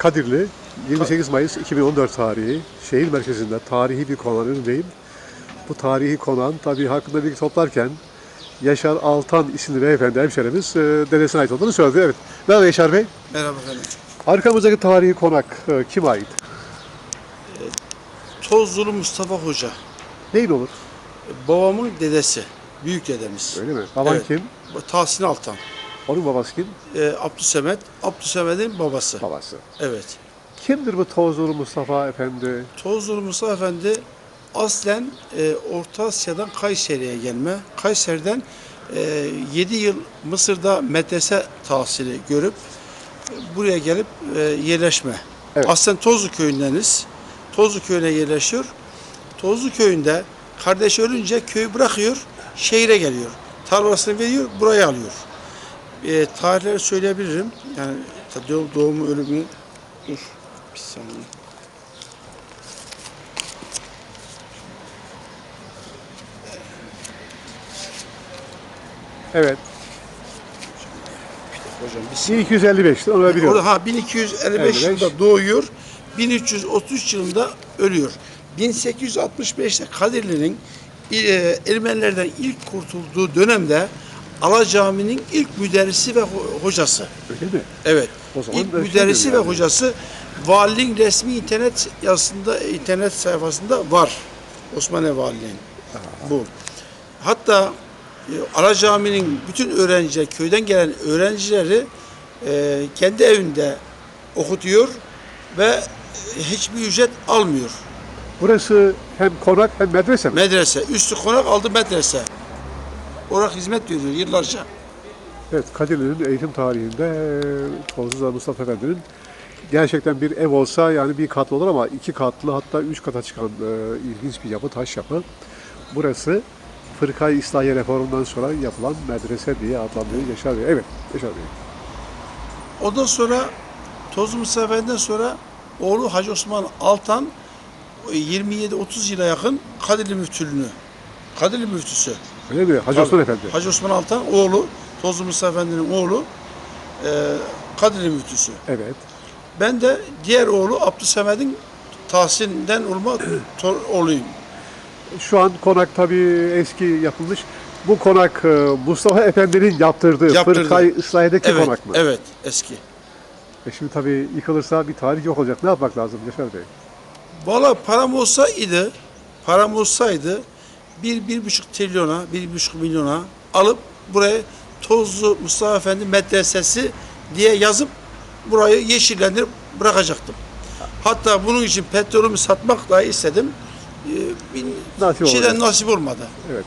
Kadirli 28 Mayıs 2014 tarihi şehir merkezinde tarihi bir konağın önündeyim. Bu tarihi konağın tabii hakkında bilgi toplarken Yaşar Altan isimli beyefendi hemşerimiz e, dedesine ait olduğunu söyledi. Evet. Merhaba Yaşar Bey. Merhaba efendim. Arkamızdaki tarihi konak e, kime ait? Tozlulu Mustafa Hoca. Neyin olur? Babamın dedesi. Büyük dedemiz. Öyle mi? Baban Evet. kim? Tahsin Altan. Onun babası kim? Ee, Abdüsemet. Abdüsemet'in babası. Babası. Evet. Kimdir bu Tozlu Mustafa Efendi? Tozlulu Mustafa Efendi aslen e, Orta Asya'dan Kayseri'ye gelme. Kayseri'den e, 7 yıl Mısır'da medrese tahsili görüp e, buraya gelip e, yerleşme. Evet. Aslen Tozlu köyündeniz. Tozlu köyüne yerleşiyor. Tozlu köyünde kardeş ölünce köyü bırakıyor, şehire geliyor. Tarlasını veriyor, buraya alıyor. E, tarihleri söyleyebilirim. Yani doğum, doğumu, ölümü. Dur bir saniye. Evet. Hocam saniye. 1255'ti onu biliyorum. Ha 1255 55. yılında doğuyor. 1333 yılında ölüyor. 1865'te Kadirli'nin e, Ermenilerden ilk kurtulduğu dönemde Ala Camii'nin ilk müderrisi ve ho- hocası. Öyle mi? Evet. O zaman İlk da müderrisi şeydir ve yani. hocası valiliğin resmi internet yazısında internet sayfasında var. Osmaniye Valiliğin. Bu. Hatta e, Ala Camii'nin bütün öğrenciler, köyden gelen öğrencileri e, kendi evinde okutuyor ve e, hiçbir ücret almıyor. Burası hem konak hem medrese mi? Medrese, üstü konak aldı medrese. Olarak hizmet veriyor yıllarca. Evet, Kadirli'nin eğitim tarihinde e, Tozlu Mustafa Efendi'nin gerçekten bir ev olsa yani bir katlı olur ama iki katlı hatta üç kata çıkan e, ilginç bir yapı, taş yapı. Burası Fırkayı İslahiye reformundan sonra yapılan medrese diye adlandırıyor Yaşar Bey. Evet, Yaşar Bey. Ondan sonra Tozlu Mustafa Efendi'den sonra oğlu Hacı Osman Altan 27-30 yıla yakın Kadirli müftülüğünü, Kadirli müftüsü. Öyle mi? Hacı Osman Efendi. Hacı Osman Altan oğlu, Tozlu Mustafa Efendi'nin oğlu e, Kadirli müftüsü. Evet. Ben de diğer oğlu Abdüsemed'in Tahsin'den olma oğluyum. Şu an konak tabii eski yapılmış. Bu konak e, Mustafa Efendi'nin yaptırdığı Yaptırdı. Fırkayı İslahiye'deki Evet, konak mı? evet eski. E şimdi tabii yıkılırsa bir tarih yok olacak. Ne yapmak lazım Yaşar Bey? Valla param olsaydı, param olsaydı bir, bir buçuk trilyona, bir buçuk milyona alıp buraya Tozlu Mustafa Efendi Medresesi diye yazıp burayı yeşillendirip bırakacaktım. Hatta bunun için petrolümü satmak dahi istedim. Ee, Nasip şeyden olmadı. nasip olmadı. Evet.